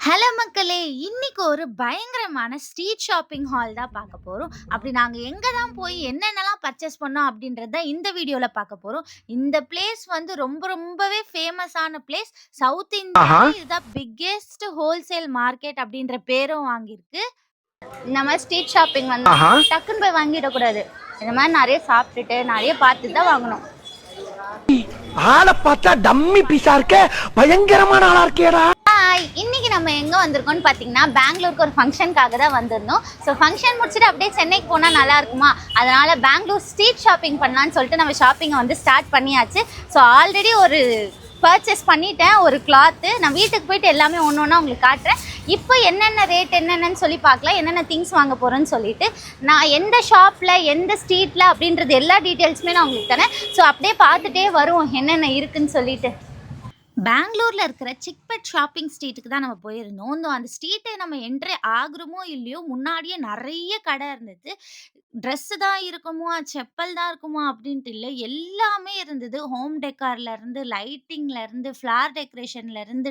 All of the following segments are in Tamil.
ஹலோ மக்களே! இன்னைக்கு ஒரு பயங்கரமான ஸ்ட்ரீட் ஷாப்பிங் ஹால் தான் பார்க்க போறோம். அப்படி நாங்க எங்க தான் போய் என்னென்னலாம் பர்ச்சேஸ் பண்ணோம் அப்படின்றது தான் இந்த வீடியோல பார்க்க போறோம். இந்த பிளேஸ் வந்து ரொம்ப ரொம்பவே ஃபேமஸான பிளேஸ். சவுத் ஆஹா! இந்தியாலே இதுதான் பிக்கெஸ்ட் ஹோல்சேல் மார்க்கெட் அப்படின்ற பேரும் வாங்கியிருக்கு. இந்த மாதிரி ஸ்ட்ரீட் ஷாப்பிங் வந்து! டக்குன்னு போய் வாங்கிடக்கூடாது இந்த மாதிரி நிறைய சாப்பிட்டுட்டு நிறைய பார்த்து தான் வாங்கணும் ஆளை பார்த்தா டம்மி பீஸா இருக்க பயங்கரமான ஆளா இருக்கேடா ஹாய் இன்னைக்கு நம்ம எங்கே வந்திருக்கோம்னு பார்த்தீங்கன்னா பெங்களூருக்கு ஒரு ஃபங்க்ஷனுக்காக தான் வந்திருந்தோம். ஸோ ஃபங்க்ஷன் முடிச்சுட்டு அப்படியே சென்னைக்கு போனால் நல்லா இருக்குமா? அதனால் பெங்களூர் ஸ்ட்ரீட் ஷாப்பிங் பண்ணலான்னு சொல்லிட்டு நம்ம ஷாப்பிங்கை வந்து ஸ்டார்ட் பண்ணியாச்சு. ஸோ ஆல்ரெடி ஒரு பர்ச்சேஸ் பண்ணிட்டேன். ஒரு கிளாத்து நான் வீட்டுக்கு போயிட்டு எல்லாமே ஒன்று ஒன்றா உங்களுக்கு காட்டுறேன். இப்போ என்னென்ன ரேட் என்னென்னு சொல்லி பார்க்கலாம். என்னென்ன திங்ஸ் வாங்க போகிறேன்னு சொல்லிட்டு. நான் எந்த ஷாப்பில் எந்த ஸ்ட்ரீட்டில் அப்படின்றது எல்லா டீட்டெயில்ஸுமே நான் உங்களுக்கு தரேன். ஸோ அப்படியே பார்த்துட்டே வருவோம் என்னென்ன இருக்குன்னு சொல்லிட்டு. பெங்களூர்ல இருக்கிற சிக்பெட் ஷாப்பிங் ஸ்ட்ரீட்டுக்கு தான் நம்ம போயிருந்தோம். இந்த அந்த ஸ்ட்ரீட்டை நம்ம என்ட்ரி ஆகுறோமோ இல்லையோ முன்னாடியே நிறைய கடை இருந்தது. ட்ரெஸ் தான் இருக்குமா, செப்பல் தான் இருக்குமா அப்படின்ட்டு இல்லை எல்லாமே இருந்தது. ஹோம் டெக்கார்ல இருந்து, லைட்டிங்ல இருந்து, ஃப்ளார் டெக்கரேஷன்ல இருந்து,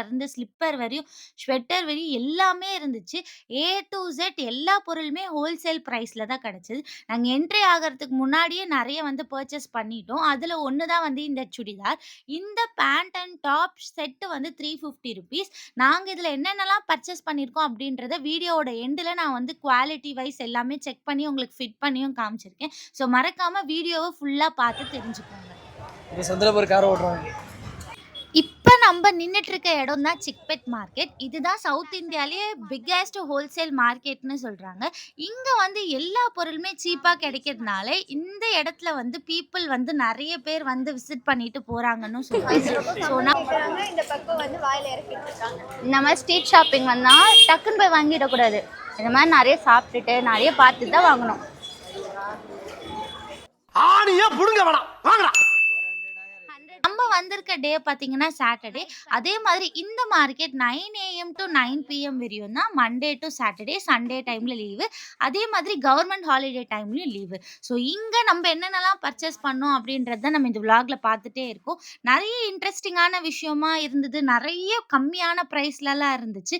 இருந்து, ஸ்லிப்பர் வரையும், ஸ்வெட்டர் வரையும் எல்லாமே இருந்துச்சு. ஏ டூ இசட் எல்லா பொருளுமே ஹோல்சேல் ப்ரைஸில் தான் கிடச்சிது நாங்கள் என்ட்ரி ஆகிறதுக்கு முன்னாடியே நிறைய வந்து பர்ச்சேஸ் பண்ணிட்டோம். அதில் ஒன்று தான் வந்து இந்த சுடிதார். இந்த பேண்ட் அண்ட் டாப் செட் வந்து ₹350 நாங்க இதுல என்னென்னலாம் பர்ச்சேஸ் பண்ணியிருக்கோம் அப்படின்றத வீடியோவோட எண்டில் நான் வந்து குவாலிட்டி வைஸ் எல்லாமே செக் பண்ணி உங்களுக்கு ஃபிட் பண்ணியும் காமிச்சிருக்கேன். ஸோ மறக்காம வீடியோவை ஃபுல்லா பார்த்து தெரிஞ்சுக்கோங்க. இப்போ சந்திரபுரம் கார் ஓட்டுறாங்க நம்ம நின்னுட்டு இருக்க இடம் தான் சிக்பெட் மார்க்கெட். இதுதான் சவுத் இந்தியாலயே பிக்கெஸ்ட் ஹோல்சேல் மார்க்கெட்ன்னு சொல்றாங்க. இங்க வந்து எல்லா பொருளுமே சீப்பா கிடைக்கிறதுனால, இந்த இடத்துல வந்து பீப்பிள் வந்து நெறைய பேர் வந்து விசிட் பண்ணிட்டு போறாங்கன்னு சொல்றாங்க. ஸோ நான் இந்த மாதிரி ஸ்ட்ரீட் ஷாப்பிங் வந்தால் டக்குன்னு போய் வாங்கிடக்கூடாது இந்த மாதிரி நிறைய சாப்பிட்டுட்டு நிறைய பார்த்து தான் வாங்கணும் ஆணியே புடுங்க வேணாம் வாங்கடா நம்ம வந்திருக்க டே பார்த்தீங்கன்னா சாட்டர்டே. அதே மாதிரி இந்த மார்க்கெட் 9 ஏஎம் டூ 9 பிஎம் வரையும் தான். மண்டே டூ சாட்டர்டே, சண்டே டைம்ல லீவு. அதே மாதிரி கவர்மெண்ட் ஹாலிடே டைம்லயும் லீவு. ஸோ இங்க நம்ம என்னென்னலாம் பர்ச்சேஸ் பண்ணோம் அப்படின்றத நம்ம இந்த விளாக்ல பார்த்துட்டே இருக்கோம். நெறைய இன்ட்ரஸ்டிங்கான விஷயமா இருந்தது. நெறைய கம்மியான பிரைஸ்லலாம் இருந்துச்சு.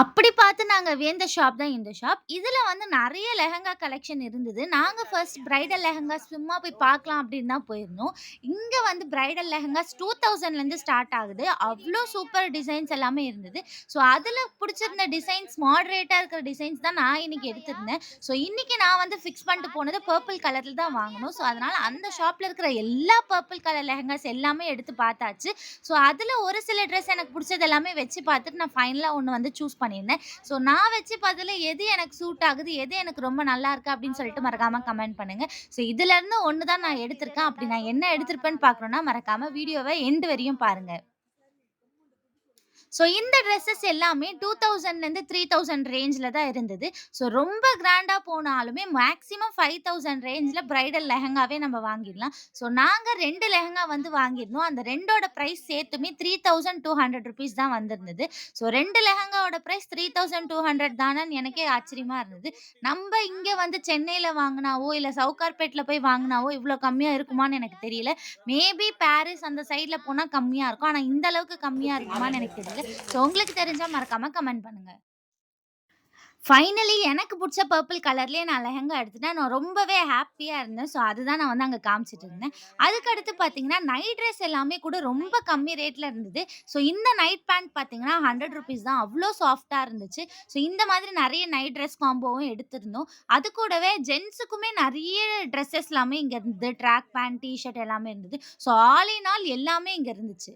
அப்படி பார்த்து நாங்க வியந்த ஷாப் தான் இந்த ஷாப். இதுல வந்து நெறைய லெஹங்கா கலெக்ஷன் இருந்தது. நாங்க ஃபர்ஸ்ட் பிரைடல் லெஹங்கா சும்மா போய் பார்க்கலாம் அப்படின்னு தான் போயிருந்தோம். இங்க வந்து பிரைடல் லெஹங்காஸ் 2000லேருந்து ஸ்டார்ட் ஆகுது. அவ்ளோ சூப்பர் டிசைன்ஸ் எல்லாமே இருந்தது. ஸோ அதுல புடிச்சிருந்த டிசைன்ஸ் மாடரேட்டா இருக்கிற டிசைன்ஸ் தான் நான் இன்னைக்கு எடுத்திருந்தேன். ஸோ இன்னைக்கு நான் வந்து ஃபிக்ஸ் பண்ணிட்டு போனது பர்பிள் கலர்ல தான் வாங்கணும். ஸோ அதனால அந்த ஷாப்ல இருக்கிற எல்லா பர்பிள் கலர் லெஹங்காஸ் எல்லாமே எடுத்து பார்த்தாச்சு. ஸோ அதுல ஒரு சில ட்ரெஸ் எனக்கு புடிச்சது எல்லாமே வச்சு பார்த்துட்டு நான் ஃபைனலா ஒண்ணு வந்து சூஸ் பண்ணியிருந்தேன். ஸோ நான் வச்சு பதில் எது எனக்கு சூட் ஆகுது, எது எனக்கு ரொம்ப நல்லா இருக்கு அப்படின்னு சொல்லிட்டு மறக்காம கமெண்ட் பண்ணுங்க. ஸோ இதுல இருந்து தான் நான் எடுத்திருக்கேன். அப்படி நான் என்ன எடுத்திருப்பேன்னு பார்க்கணும்னா மறக்காம வீடியோவை எண்டு வரையும் பாருங்க. ஸோ இந்த ட்ரெஸ்ஸஸ் எல்லாமே டூ தௌசண்ட்லேருந்து த்ரீ தௌசண்ட் ரேஞ்சில் தான் இருந்தது. ஸோ ரொம்ப கிராண்டாக போனாலுமே மேக்ஸிமம் 5000 ரேஞ்ச்ல பிரைடல் லெஹங்காவே நம்ம வாங்கிடலாம். ஸோ நாங்கள் ரெண்டு லெஹங்கா வந்து வாங்கியிருந்தோம். அந்த ரெண்டோட ப்ரைஸ் சேர்த்துமே ₹3200 தான் வந்திருந்தது. ஸோ ரெண்டு லெஹங்காவோட பிரைஸ் 3200 தானன்னு எனக்கே ஆச்சரியமாக இருந்தது. நம்ம இங்கே வந்து சென்னையில் வாங்கினாவோ இல்லை சவுகார்பேட்டில் போய் வாங்கினாவோ இவ்வளோ கம்மியாக இருக்குமான்னு எனக்கு தெரியல. மேபி பாரிஸ் அந்த சைடில் போனால் கம்மியாக இருக்கும். ஆனால் இந்த அளவுக்கு கம்மியாக இருக்குமான்னு எனக்கு தெரியல. ஸோ உங்களுக்கு தெரிஞ்சால் மறக்காம கமெண்ட் பண்ணுங்க. ஃபைனலி எனக்கு பிடிச்ச பர்பிள் கலர்லேயே நான் லெஹங்கா எடுத்துட்டேன். நான் ரொம்பவே ஹாப்பியாக இருந்தேன். ஸோ அதுதான் நான் வந்து அங்கே காமிச்சிட்டு இருந்தேன். அதுக்கடுத்து பார்த்தீங்கன்னா, நைட் ட்ரெஸ் எல்லாமே கூட ரொம்ப கம்மி ரேட்டில் இருந்தது. ஸோ இந்த நைட் பேண்ட் பார்த்தீங்கன்னா ₹100 தான். அவ்வளோ சாஃப்டாக இருந்துச்சு. ஸோ இந்த மாதிரி நிறைய நைட் ட்ரெஸ் காம்போவும் எடுத்திருந்தோம். அது கூடவே ஜென்ஸுக்குமே நிறைய ட்ரெஸ்ஸஸ் எல்லாமே இங்கே இருந்தது. ட்ராக் பேண்ட், டீ ஷர்ட் எல்லாமே இருந்தது. ஸோ ஆல் இன் ஆல் எல்லாமே இங்கே இருந்துச்சு.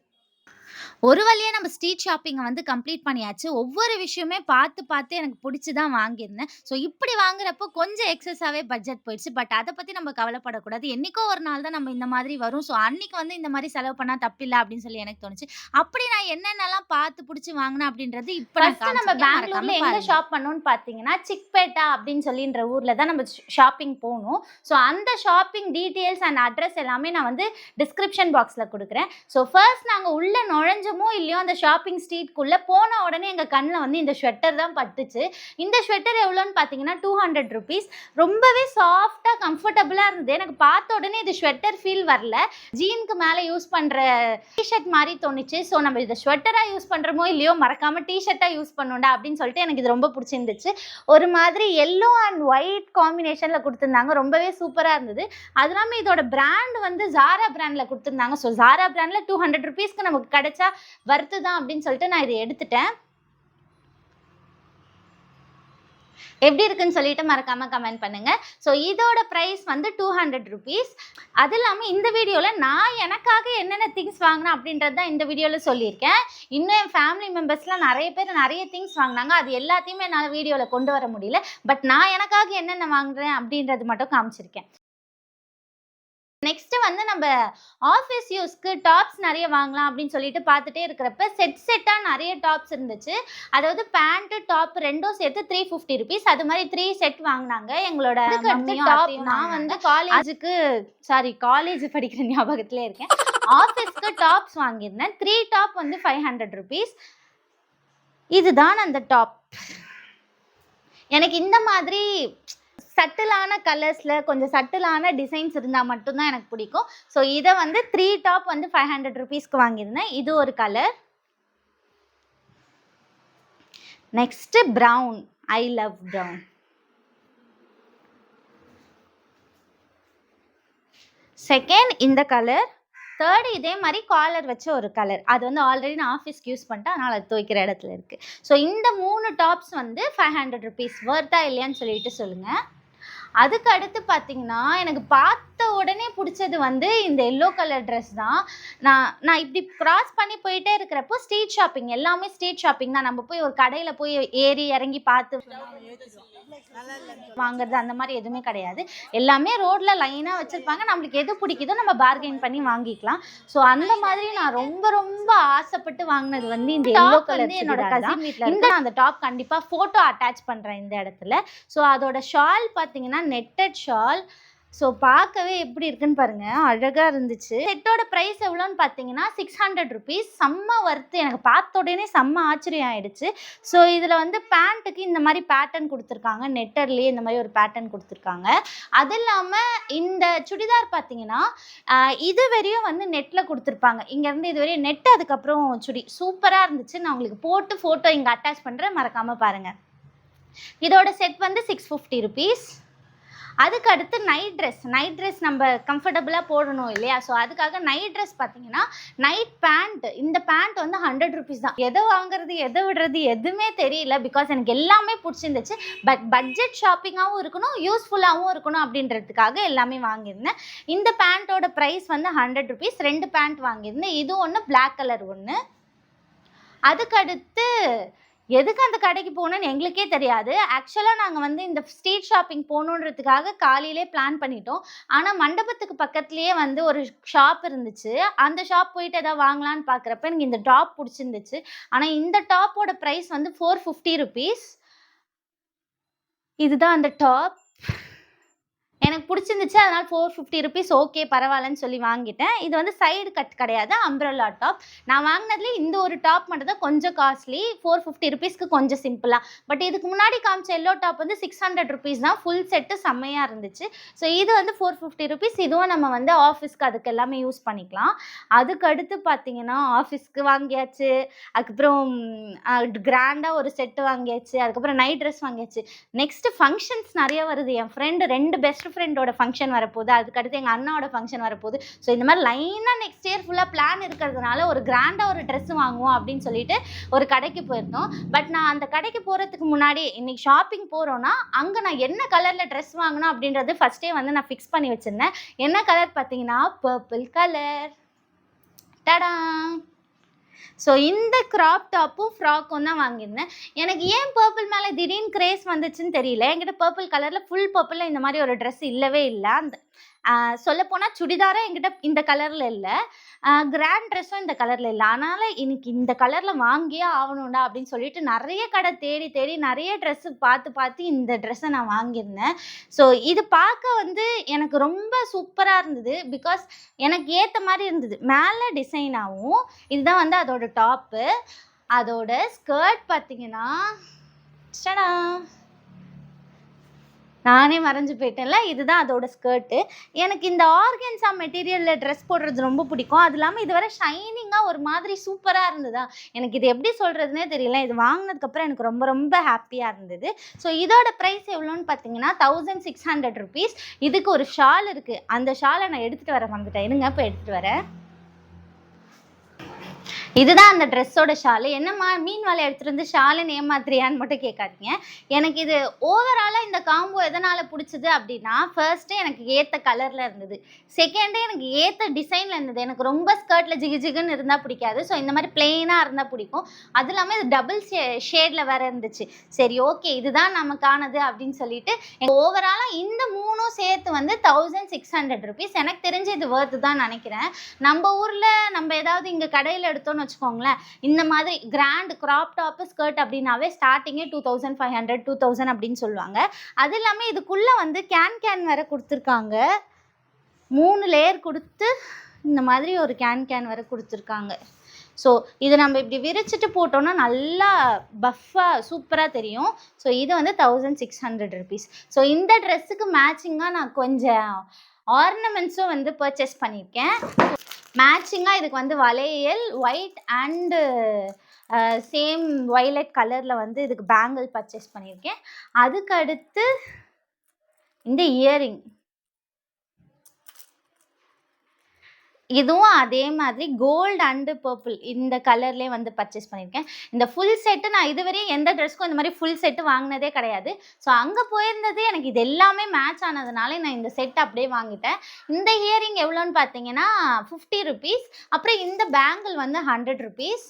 ஒரு வழியா நம்ம ஸ்ட்ரீட் ஷாப்பிங்க வந்து கம்ப்ளீட் பண்ணியாச்சு. ஒவ்வொரு விஷயமே பார்த்து பார்த்து எனக்கு புடிச்சு தான் வாங்கியிருந்தேன். ஸோ இப்படி வாங்குறப்போ கொஞ்சம் எக்ஸஸாவே பட்ஜெட் போயிடுச்சு. பட் அத பத்தி நம்ம கவலைப்படக்கூடாது. என்னைக்கோ ஒரு நாள் தான் நம்ம இந்த மாதிரி வரும். ஸோ அன்னைக்கு வந்து இந்த மாரி செலவு பண்ணா தப்பில்ல அப்படின்னு சொல்லி எனக்கு தோணுச்சு. அப்படி நான் என்னென்னலாம் பார்த்து புடிச்சு வாங்குனேன் அப்படின்றது இப்ப நம்ம. பெங்களூர்ல எங்க. ஷாப் பண்ணோம்னு பார்த்தீங்கன்னா சிக்பேட்டா அப்படின்னு சொல்லின்ற ஊர்ல தான் நம்ம ஷாப்பிங் போனோம் ஸோ அந்த ஷாப்பிங் டீட்டெயில்ஸ் அண்ட் அட்ரஸ் எல்லாமே நான் வந்து டிஸ்கிரிப்ஷன் பாக்ஸ்ல கொடுக்குறேன் ஸோ ஃபர்ஸ்ட் நாங்கள் உள்ள நுழைஞ்ச நுழைஞ்சமோ இல்லையோ அந்த ஷாப்பிங் ஸ்ட்ரீட்குள்ளே போன உடனே எங்கள் கண்ணில் வந்து இந்த ஸ்வெட்டர் தான் பட்டுச்சு. இந்த ஸ்வெட்டர் எவ்வளோன்னு பார்த்தீங்கன்னா டூ ஹண்ட்ரட் ருபீஸ் ரொம்பவே சாஃப்டாக கம்ஃபர்டபுளாக இருந்தது. எனக்கு பார்த்த உடனே இது ஸ்வெட்டர் ஃபீல் வரல. ஜீனுக்கு மேலே யூஸ் பண்ணுற டிஷர்ட் மாதிரி தோணுச்சு. ஸோ நம்ம இதை ஸ்வெட்டராக யூஸ் பண்ணுறோமோ இல்லையோ மறக்காமல் டிஷர்ட்டாக யூஸ் பண்ணுண்டா அப்படின்னு சொல்லிட்டு எனக்கு இது ரொம்ப பிடிச்சிருந்துச்சு. ஒரு மாதிரி எல்லோ அண்ட் ஒயிட் காம்பினேஷனில் கொடுத்துருந்தாங்க. ரொம்பவே சூப்பராக இருந்தது. அது இல்லாமல் இதோட பிராண்ட் வந்து ஜாரா பிராண்டில் கொடுத்துருந்தாங்க. ஸோ ஜாரா பிராண்டில் டூ ஹண்ட்ரட் ருபீஸ்க்கு நமக்கு கிடைச்ச வர்த்து தான் அப்படின்னு சொல்லிட்டு நான் இதை எடுத்துட்டேன். எப்படி இருக்குன்னு சொல்லிட்டு மறக்காம கமெண்ட் பண்ணுங்க. ஸோ இதோட ப்ரைஸ் வந்து டூ ஹண்ட்ரட் ருபீஸ் அது இல்லாமல் இந்த வீடியோவில் நான் எனக்காக என்னென்ன திங்ஸ் வாங்கினேன் அப்படின்றது தான் இந்த வீடியோவில் சொல்லியிருக்கேன். இன்னும் என் ஃபேமிலி மெம்பர்ஸ்லாம் நிறைய பேர் நிறைய திங்ஸ் வாங்கினாங்க. அது எல்லாத்தையுமே என்னால் வீடியோவில் கொண்டு வர முடியல. பட் நான் எனக்காக என்னென்ன வாங்குறேன் அப்படின்றது மட்டும் காமிச்சிருக்கேன். நெக்ஸ்ட் வந்து நம்ம ஆஃபீஸ் யூஸ்க்கு டாப்ஸ் நிறைய வாங்கலாம் அப்படின்னு சொல்லிட்டு பார்த்துட்டே இருக்கிறப்ப செட் செட்டாக நிறைய டாப்ஸ் இருந்துச்சு. அதாவது பேண்ட்டு டாப் ரெண்டும் சேர்த்து த்ரீ ஃபிஃப்டி ருபீஸ் அது மாதிரி த்ரீ செட் வாங்கினாங்க. எங்களோட டாப் நான். வந்து காலேஜுக்கு சாரி காலேஜ் படிக்கிற ஞாபகத்திலே இருக்கேன். ஆஃபீஸ்க்கு டாப்ஸ் வாங்கியிருந்தேன். த்ரீ டாப் வந்து ஃபைவ் ஹண்ட்ரட் ருபீஸ் இதுதான் அந்த டாப் எனக்கு இந்த மாதிரி சட்டிலான கலர்ஸில் கொஞ்சம் சட்டிலான டிசைன்ஸ் இருந்தால் மட்டும்தான் எனக்கு பிடிக்கும். ஸோ இதை வந்து த்ரீ டாப் வந்து ஃபைவ் ஹண்ட்ரட் ருபீஸ்க்கு வாங்கியிருந்தேன். இது ஒரு colour next brown I love brown second இந்த கலர் தேர்டு இதே மாதிரி காலர் வச்ச ஒரு கலர் அது வந்து ஆல்ரெடி நான் ஆஃபீஸ்க்கு யூஸ் பண்ணிட்டேன். அதனால் அது துவைக்கிற இடத்துல இருக்குது ஸோ இந்த மூணு டாப்ஸ் வந்து ஃபைவ் ஹண்ட்ரட் ருபீஸ் ஒர்த்தா இல்லையான்னு சொல்லிட்டு சொல்லுங்கள் அதுக்கு அடுத்து பார்த்தீங்கன்னா எனக்கு பார்த்து உடனே பிடிச்சது வந்து இந்த எல்லோ கலர் ட்ரெஸ் தான். நான் நான் இப்படி கிராஸ் பண்ணி போயிட்டே இருக்கிறப்போ ஸ்ட்ரீட் ஷாப்பிங் எல்லாமே ஸ்ட்ரீட் ஷாப்பிங் தான். நம்ம போய் ஒரு கடையில் போய் ஏறி இறங்கி பார்த்து வாங்குறது அந்த மாதிரி எதுவுமே கிடையாது. எல்லாமே ரோட்ல லைனா வச்சிருப்பாங்க. நம்மளுக்கு எது பிடிக்குதோ நம்ம பார்கெயின் பண்ணி வாங்கிக்கலாம். ஸோ அந்த மாதிரி நான் ரொம்ப ரொம்ப ஆசைப்பட்டு வாங்கினது வந்து இந்த எல்லோ கலர் என்னோட கசின் வீட்டில் இந்த அந்த டாப் கண்டிப்பா போட்டோ அட்டாச் பண்றேன் இந்த இடத்துல. ஸோ அதோட ஷால் பார்த்தீங்கன்னா நெட்டட் ஷால் ஸோ பார்க்கவே எப்படி இருக்குன்னு பாருங்க. அழகாக இருந்துச்சு. செட்டோட ப்ரைஸ் எவ்வளோன்னு பார்த்தீங்கன்னா சிக்ஸ் ஹண்ட்ரட் ருபீஸ் செம்ம ஒர்த்து எனக்கு பார்த்த உடனே செம்ம ஆச்சரியம் ஆயிடுச்சு. ஸோ இதில் வந்து பேண்ட்டுக்கு இந்த மாதிரி பேட்டர்ன் கொடுத்துருக்காங்க. நெட்டர்லேயே இந்த மாதிரி ஒரு பேட்டர்ன் கொடுத்துருக்காங்க. அது இல்லாமல் இந்த சுடிதார் பார்த்தீங்கன்னா இது வரையும் வந்து நெட்டில் கொடுத்துருப்பாங்க. இங்கேருந்து இது வரையும் நெட் அதுக்கப்புறம் சுடி சூப்பராக இருந்துச்சு. நான் உங்களுக்கு போட்டு ஃபோட்டோ இங்கே அட்டாச் பண்ணுறேன் மறக்காமல் பாருங்கள் இதோட செட் வந்து சிக்ஸ் ஃபிஃப்டி ருபீஸ் அதுக்கு அடுத்து நைட் ட்ரெஸ் நைட் ட்ரெஸ் நம்ம கம்ஃபர்டபுளாக போடணும் இல்லையா? ஸோ அதுக்காக நைட் ட்ரெஸ் பார்த்தீங்கன்னா நைட் பேண்ட் இந்த பேண்ட் வந்து ஹண்ட்ரட் ருபீஸ் தான். எதை வாங்குறது எதை விடுறது எதுவுமே தெரியல. பிகாஸ் எனக்கு எல்லாமே பிடிச்சிருந்துச்சு. பட் பட்ஜெட் ஷாப்பிங்காகவும் இருக்கணும் யூஸ்ஃபுல்லாகவும் இருக்கணும் அப்படின்றதுக்காக எல்லாமே வாங்கியிருந்தேன். இந்த பேண்ட்டோட ப்ரைஸ் வந்து ஹண்ட்ரட் ருபீஸ் ரெண்டு பேண்ட் வாங்கியிருந்தேன். இது ஒன்று பிளாக் கலர் ஒன்று அதுக்கடுத்து எதுக்கு அந்த கடைக்கு போகணும்னு எங்களுக்கே தெரியாது. ஆக்சுவலாக நாங்கள் வந்து இந்த ஸ்ட்ரீட் ஷாப்பிங் போகணுன்றதுக்காக காலையிலே பிளான் பண்ணிட்டோம். ஆனால் மண்டபத்துக்கு பக்கத்துலேயே வந்து ஒரு ஷாப் இருந்துச்சு. அந்த ஷாப் போயிட்டு எதாவது வாங்கலான்னு பார்க்குறப்ப எனக்கு இந்த டாப் பிடிச்சிருந்துச்சு. ஆனால் இந்த டாப்போட ப்ரைஸ் வந்து ஃபோர் ஃபிஃப்டி ருபீஸ் இதுதான் அந்த டாப் எனக்கு பிடிச்சிருந்துச்சு அதனால் ஃபோர் ஃபிஃப்டி ருபீஸ் ஓகே பரவாயில்லன்னு சொல்லி வாங்கிட்டேன். இது வந்து சைடு கட் கிடையாது அம்ப்ரல்லா டாப் நான் வாங்கினதுல இந்த ஒரு டாப் மட்டும் தான் கொஞ்சம் காஸ்ட்லி ஃபோர் ஃபிஃப்டி ருபீஸ்க்கு கொஞ்சம் சிம்பிளாக பட் இதுக்கு முன்னாடி காமிச்ச எல்லோ டாப் வந்து சிக்ஸ் ஹண்ட்ரட் ருபீஸ் தான். ஃபுல் செட்டு செம்மையாக இருந்துச்சு. ஸோ இது வந்து ஃபோர் ஃபிஃப்டி ருபீஸ் இதுவும் நம்ம வந்து ஆஃபீஸ்க்கு அதுக்கு எல்லாமே யூஸ் பண்ணிக்கலாம். அதுக்கு அடுத்து பார்த்தீங்கன்னா ஆஃபீஸ்க்கு வாங்கியாச்சு. அதுக்கப்புறம் கிராண்டாக ஒரு செட்டு வாங்கியாச்சு. அதுக்கப்புறம் நைட் ட்ரெஸ் வாங்கியாச்சு. நெக்ஸ்ட் ஃபங்க்ஷன்ஸ் நிறைய வருது. என் ஃப்ரெண்டு ரெண்டு பெஸ்ட் ஃப்ரெண்டோட ஃபங்க்ஷன் வரப்போகுது. அதுக்கடுத்து எங்கள் அண்ணாவோட ஃபங்க்ஷன் வரப்போகுது. ஸோ இந்த மாதிரி லைனாக நெக்ஸ்ட் இயர் ஃபுல்லாக பிளான் இருக்கிறதுனால ஒரு கிராண்டாக ஒரு ட்ரெஸ் வாங்குவோம் அப்படின்னு சொல்லிட்டு ஒரு கடைக்கு போயிருந்தோம். பட் நான் அந்த கடைக்கு போகிறதுக்கு முன்னாடி இன்னைக்கு ஷாப்பிங் போகிறோன்னா அங்கே நான் என்ன கலரில் ட்ரெஸ் வாங்கினோம் அப்படின்றது ஃபஸ்ட்டே வந்து நான் ஃபிக்ஸ் பண்ணி வச்சுருந்தேன். என்ன கலர் பார்த்தீங்கன்னா பர்பிள் கலர் டடா ஸோ இந்த கிராப் டாப்பும் ஃப்ராக்கும் தான் வாங்கியிருந்தேன். எனக்கு ஏன் பர்பிள் மேலே திடீர்னு கிரேஸ் வந்துச்சுன்னு தெரியல. என்கிட்ட பர்பிள் கலரில் ஃபுல் பர்பிளில் இந்த மாதிரி ஒரு ட்ரெஸ் இல்லவே இல்லை. அந்த சொல்லப்போனால் சுடிதாரும் என்கிட்ட இந்த கலரில் இல்லை. கிராண்ட் ட்ரெஸ்ஸும் இந்த கலரில் இல்லை. அதனால் எனக்கு இந்த கலரில் வாங்கியே ஆகணும்டா அப்படின்னு சொல்லிட்டு நிறைய கடை தேடி தேடி நிறைய ட்ரெஸ்ஸு பார்த்து பார்த்து இந்த ட்ரெஸ்ஸை நான் வாங்கியிருந்தேன். ஸோ இது பார்க்க வந்து எனக்கு ரொம்ப சூப்பராக இருந்தது. பிகாஸ் எனக்கு ஏற்ற மாதிரி இருந்தது. மேலே டிசைனாகவும் இதுதான் வந்து அதோட டாப்பு. அதோட ஸ்கர்ட் பார்த்தீங்கன்னா சடா நானே மறைஞ்சு போயிட்டேன்ல. இதுதான் அதோட ஸ்கர்ட்டு எனக்கு இந்த ஆர்கன்ஸா மெட்டீரியலில் ட்ரெஸ் போடுறது ரொம்ப பிடிக்கும். அது இல்லாமல் இது வரை ஷைனிங்காக ஒரு மாதிரி சூப்பராக இருந்ததா? எனக்கு இது எப்படி சொல்கிறதுனே தெரியல. இது வாங்கினதுக்கப்புறம் எனக்கு ரொம்ப ரொம்ப ஹாப்பியாக இருந்தது. ஸோ இதோட ப்ரைஸ் எவ்வளோன்னு பார்த்தீங்கன்னா தௌசண்ட் சிக்ஸ் ஹண்ட்ரட் ருபீஸ் இதுக்கு ஒரு ஷால் இருக்குது அந்த ஷாலை நான் எடுத்துகிட்டு வர வந்துட்டேன் இருங்க இப்போ எடுத்துகிட்டு வரேன். இதுதான் அந்த ட்ரெஸ்ஸோட ஷாலு. என்னம்மா மீன் வலை எடுத்துகிட்டு வந்து ஷாலுன்னு ஏமாத்துறியான்னு மட்டும் கேட்காதீங்க. எனக்கு இது ஓவராலாக இந்த காம்போ எதனால் பிடிச்சது அப்படின்னா ஃபர்ஸ்ட்டு எனக்கு ஏற்ற கலரில் இருந்தது. செகண்டு எனக்கு ஏற்ற டிசைனில் இருந்தது. எனக்கு ரொம்ப ஸ்கர்ட்டில் ஜிகு ஜிகுன்னு இருந்தால் பிடிக்காது. ஸோ இந்த மாதிரி பிளெயினாக இருந்தால் பிடிக்கும். அது இல்லாமல் இது டபுள் ஷே ஷேடில் வேறு இருந்துச்சு. சரி ஓகே இதுதான் நமக்கானது அப்படின்னு சொல்லிட்டு ஓவராலாக இந்த மூணும் சேர்த்து வந்து தௌசண்ட் சிக்ஸ் ஹண்ட்ரட் ருபீஸ் எனக்கு தெரிஞ்சு இது வேர்த்து தான் நினைக்கிறேன். நம்ம ஊரில் நம்ம ஏதாவது இங்கே கடையில் பார்த்தோம்னு வச்சுக்கோங்களேன். இந்த மாதிரி கிராண்ட் கிராப் டாப்பு ஸ்கர்ட் அப்படின்னாவே ஸ்டார்டிங்கே two thousand five hundred two thousand அப்படின்னு சொல்லுவாங்க. அது இல்லாமல் இதுக்குள்ளே வந்து கேன் கேன் வேற கொடுத்துருக்காங்க. மூணு லேயர் கொடுத்து இந்த மாதிரி ஒரு கேன் கேன் வேற கொடுத்துருக்காங்க. ஸோ இதை நம்ம இப்படி விரிச்சிட்டு போட்டோம்னா நல்லா பஃப்பாக சூப்பராக தெரியும். ஸோ இது வந்து thousand six hundred rupees so இந்த ட்ரெஸ்ஸுக்கு மேட்சிங்காக நான் கொஞ்சம் ஆர்னமெண்ட்ஸும் வந்து பர்ச்சேஸ் பண்ணியிருக்கேன். மேட்சிங்காக இதுக்கு வந்து வளையல் ஒயிட் அண்டு சேம் வயலட் கலரில் வந்து இதுக்கு பேங்கிள் பர்ச்சேஸ் பண்ணியிருக்கேன். அதுக்கு அடுத்து இந்த இயரிங் இதுவும் அதே மாதிரி கோல்டு அண்டு பர்பிள் இந்த கலர்லேயே வந்து பர்ச்சேஸ் பண்ணியிருக்கேன். இந்த ஃபுல் செட்டு நான் இதுவரையும் எந்த ட்ரெஸ்க்கும் இந்த மாதிரி ஃபுல் செட்டு வாங்கினதே கிடையாது. ஸோ அங்கே போயிருந்தது எனக்கு இது எல்லாமே மேட்ச் ஆனதுனால நான் இந்த செட் அப்படியே வாங்கிட்டேன். இந்த இயரிங் எவ்வளோன்னு பார்த்தீங்கன்னா ஃபிஃப்டி ருபீஸ் அப்புறம் இந்த பேங்கிள் வந்து ஹண்ட்ரட் ருபீஸ்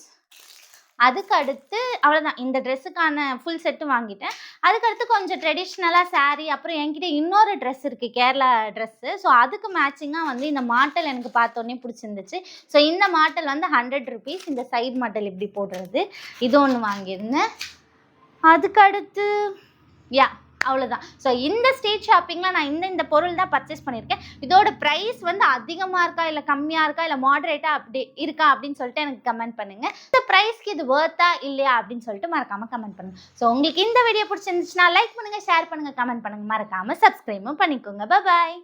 அதுக்கு அடுத்து அவ்வளோதான் இந்த ட்ரெஸ்ஸுக்கான ஃபுல் செட்டு வாங்கிட்டேன். அதுக்கு அடுத்து கொஞ்சம் ட்ரெடிஷ்னலாக சாரீ அப்புறம் என்கிட்ட இன்னொரு ட்ரெஸ் இருக்குது கேரளா ட்ரெஸ்ஸு ஸோ அதுக்கு மேட்சிங்காக வந்து இந்த மாட்டல் எனக்கு பார்த்தோன்னே பிடிச்சிருந்துச்சு. ஸோ இந்த மாட்டல் வந்து ஹண்ட்ரட் ருபீஸ் இந்த சைடு மாட்டல் இப்படி போடுறது. இது ஒன்று வாங்கியிருந்தேன். அதுக்கடுத்து யா அவ்வளோதான் ஸோ இந்த ஸ்ட்ரீட் ஷாப்பிங்கில் நான் இந்த இந்த பொருள் தான் பர்ச்சேஸ் பண்ணியிருக்கேன். இதோட ப்ரைஸ் வந்து அதிகமாக இருக்கா இல்லை கம்மியாக இருக்கா இல்லை மாடரேட்டாக அப்படி இருக்கா அப்படின்னு சொல்லிட்டு எனக்கு கமெண்ட் பண்ணுங்கள் இந்த ப்ரைஸ்க்கு இது ஒர்த்தா இல்லையா அப்படின்னு சொல்லிட்டு மறக்காமல் கமெண்ட் பண்ணுங்கள் ஸோ உங்களுக்கு இந்த வீடியோ பிடிச்சிருந்துச்சுன்னா லைக் பண்ணுங்கள் ஷேர் பண்ணுங்கள் கமெண்ட் பண்ணுங்கள் மறக்காமல் சப்ஸ்கிரைபும் பண்ணிக்கோங்க. பாய்